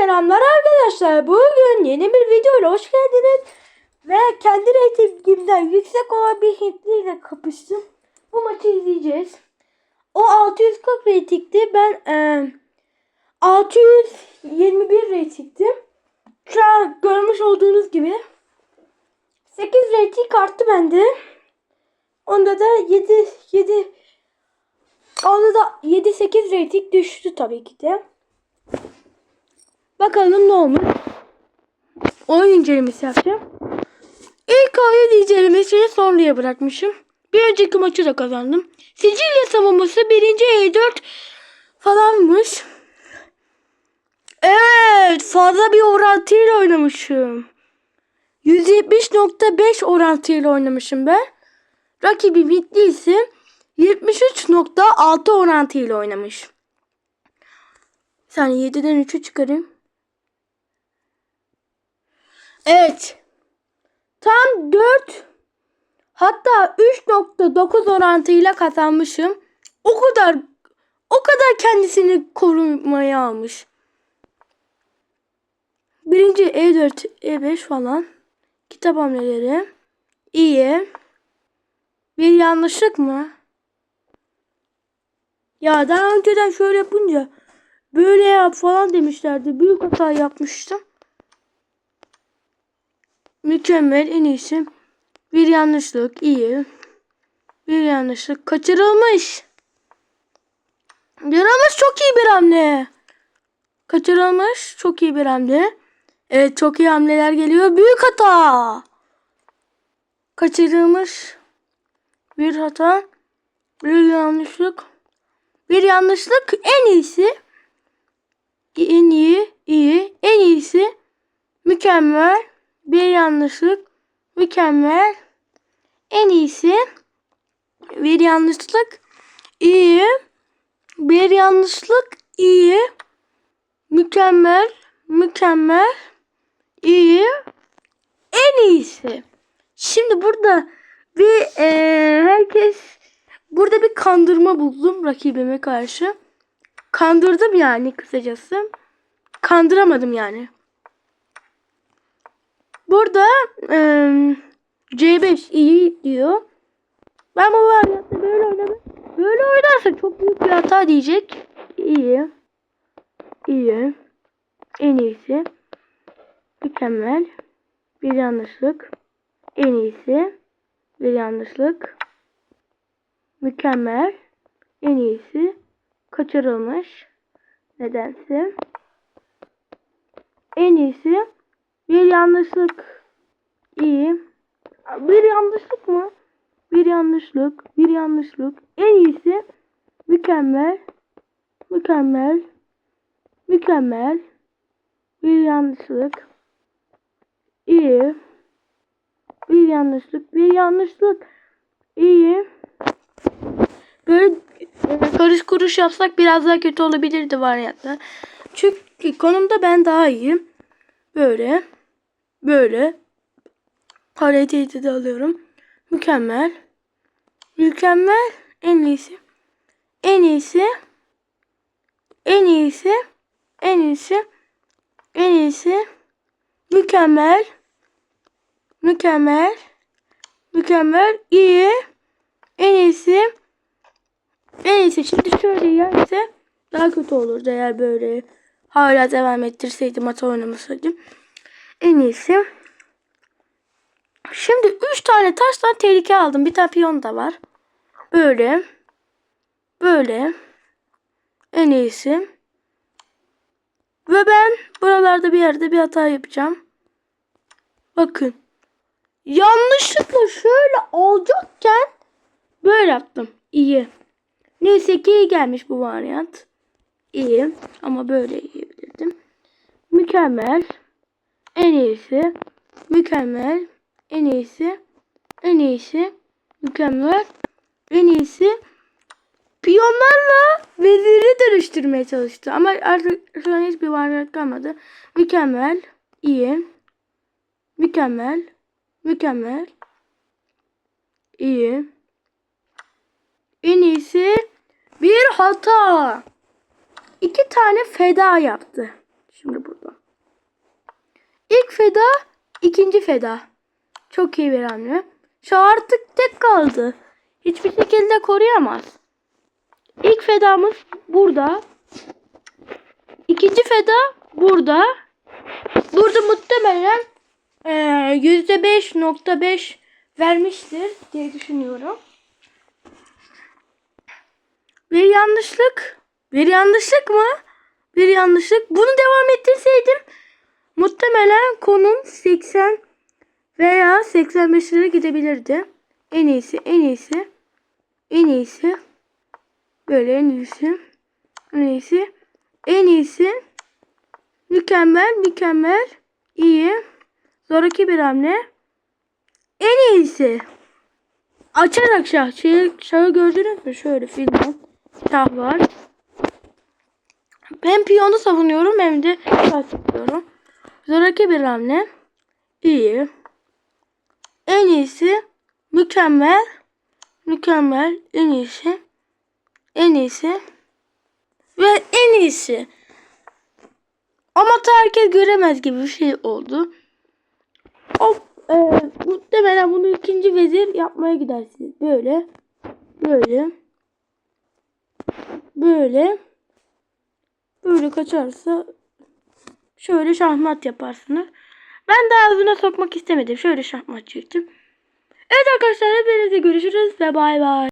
selamlar arkadaşlar. Bugün yeni bir videoyla hoş geldiniz. Ve kendi reytingimden yüksek olan bir Hintli ile kapıştım. Bu maçı izleyeceğiz. O 640 reytingdi. Ben e, 621 reytingdim. Şu an görmüş olduğunuz gibi 8 reyting arttı bende. Onda da 7 7 Onda da 7-8 reyting düştü tabii ki de. Bakalım ne olmuş. Oyun incelemesi yapacağım. İlk oyun incelemesini sonraya bırakmışım. Bir önceki maçı da kazandım. Sicilya savunması birinci E4 falanmış. Evet fazla bir orantıyla oynamışım. 170.5 orantıyla oynamışım ben. Rakibim Hintli ise 73.6 orantıyla oynamış. Bir saniye 7'den 3'ü çıkarayım. Evet. Tam 4 hatta 3.9 orantıyla kazanmışım. O kadar o kadar kendisini korumaya almış. Birinci E4, E5 falan. Kitap hamleleri. İyi. Bir yanlışlık mı? Ya daha önceden şöyle yapınca böyle yap falan demişlerdi. Büyük hata yapmıştım. Mükemmel en iyisi. Bir yanlışlık iyi. Bir yanlışlık kaçırılmış. Yanılmış çok iyi bir hamle. Kaçırılmış çok iyi bir hamle. Evet çok iyi hamleler geliyor. Büyük hata. Kaçırılmış. Bir hata. Bir yanlışlık. Bir yanlışlık en iyisi. En iyi, iyi, en iyisi. Mükemmel. Bir yanlışlık. Mükemmel. En iyisi. Bir yanlışlık. iyi. Bir yanlışlık. iyi. Mükemmel. Mükemmel. iyi. En iyisi. Şimdi burada bir eee, herkes burada bir kandırma buldum rakibime karşı. Kandırdım yani kısacası. Kandıramadım yani. Burada eee, C5 iyi diyor. Ben bu varyatta böyle oynamam. Böyle oynarsa çok büyük bir hata diyecek. İyi. İyi. En iyisi. Mükemmel. Bir yanlışlık. En iyisi. Bir yanlışlık. Mükemmel. En iyisi. Kaçırılmış. Nedense. En iyisi. Bir yanlışlık. İyi. Bir yanlışlık mı? Bir yanlışlık. Bir yanlışlık. En iyisi. Mükemmel. Mükemmel. Mükemmel. Bir yanlışlık. İyi. Bir yanlışlık. Bir yanlışlık. İyi. Böyle karış kuruş yapsak biraz daha kötü olabilirdi varyatta. Çünkü konumda ben daha iyiyim. Böyle. Böyle. Hareketi de alıyorum. Mükemmel. Mükemmel. En iyisi. En iyisi. En iyisi. En iyisi. En iyisi. Mükemmel. Mükemmel. Mükemmel. iyi. En iyisi. En iyisi. Şimdi şöyle yerse daha kötü olurdu eğer böyle hala devam ettirseydim hata oynamasaydım. En iyisi. Şimdi 3 tane taştan tehlike aldım. Bir tane piyon da var. Böyle. Böyle. En iyisi. Ve ben buralarda bir yerde bir hata yapacağım. Bakın. Yanlışlıkla şöyle olacakken böyle yaptım. İyi. Neyse ki iyi gelmiş bu varyant. İyi. Ama böyle yiyebilirdim. Mükemmel. En iyisi. Mükemmel. En iyisi. En iyisi. Mükemmel. En iyisi. Piyonlarla veziri dönüştürmeye çalıştı. Ama artık şu an hiçbir varyant kalmadı. Mükemmel. iyi, Mükemmel. Mükemmel. İyi. En iyisi bir hata. İki tane feda yaptı. Şimdi burada. İlk feda, ikinci feda. Çok iyi bir hamle. Şu artık tek kaldı. Hiçbir şekilde koruyamaz. İlk fedamız burada. İkinci feda burada. Burada muhtemelen eee, %5.5 vermiştir diye düşünüyorum. Bir yanlışlık. Bir yanlışlık mı? Bir yanlışlık. Bunu devam ettirseydim muhtemelen konum 80 veya 85 lira gidebilirdi. En iyisi, en iyisi, en iyisi. Böyle en iyisi, en iyisi, en iyisi. Mükemmel, mükemmel, iyi. Sonraki bir hamle. En iyisi. Açarak şah. Şeyi, şahı gördünüz mü? Şöyle filmden. Şah var. Hem piyonu savunuyorum hem de şah tutuyorum. Sonraki bir hamle. İyi. En iyisi. Mükemmel. Mükemmel. En iyisi. En iyisi. Ve en iyisi. Ama herkes göremez gibi bir şey oldu. O e, muhtemelen bunu ikinci vezir yapmaya gidersiniz. Böyle. Böyle. Böyle. Böyle kaçarsa şöyle şahmat yaparsınız. Ben de ağzına sokmak istemedim. Şöyle şahmat çektim. Evet arkadaşlar hepinize görüşürüz ve bay bay.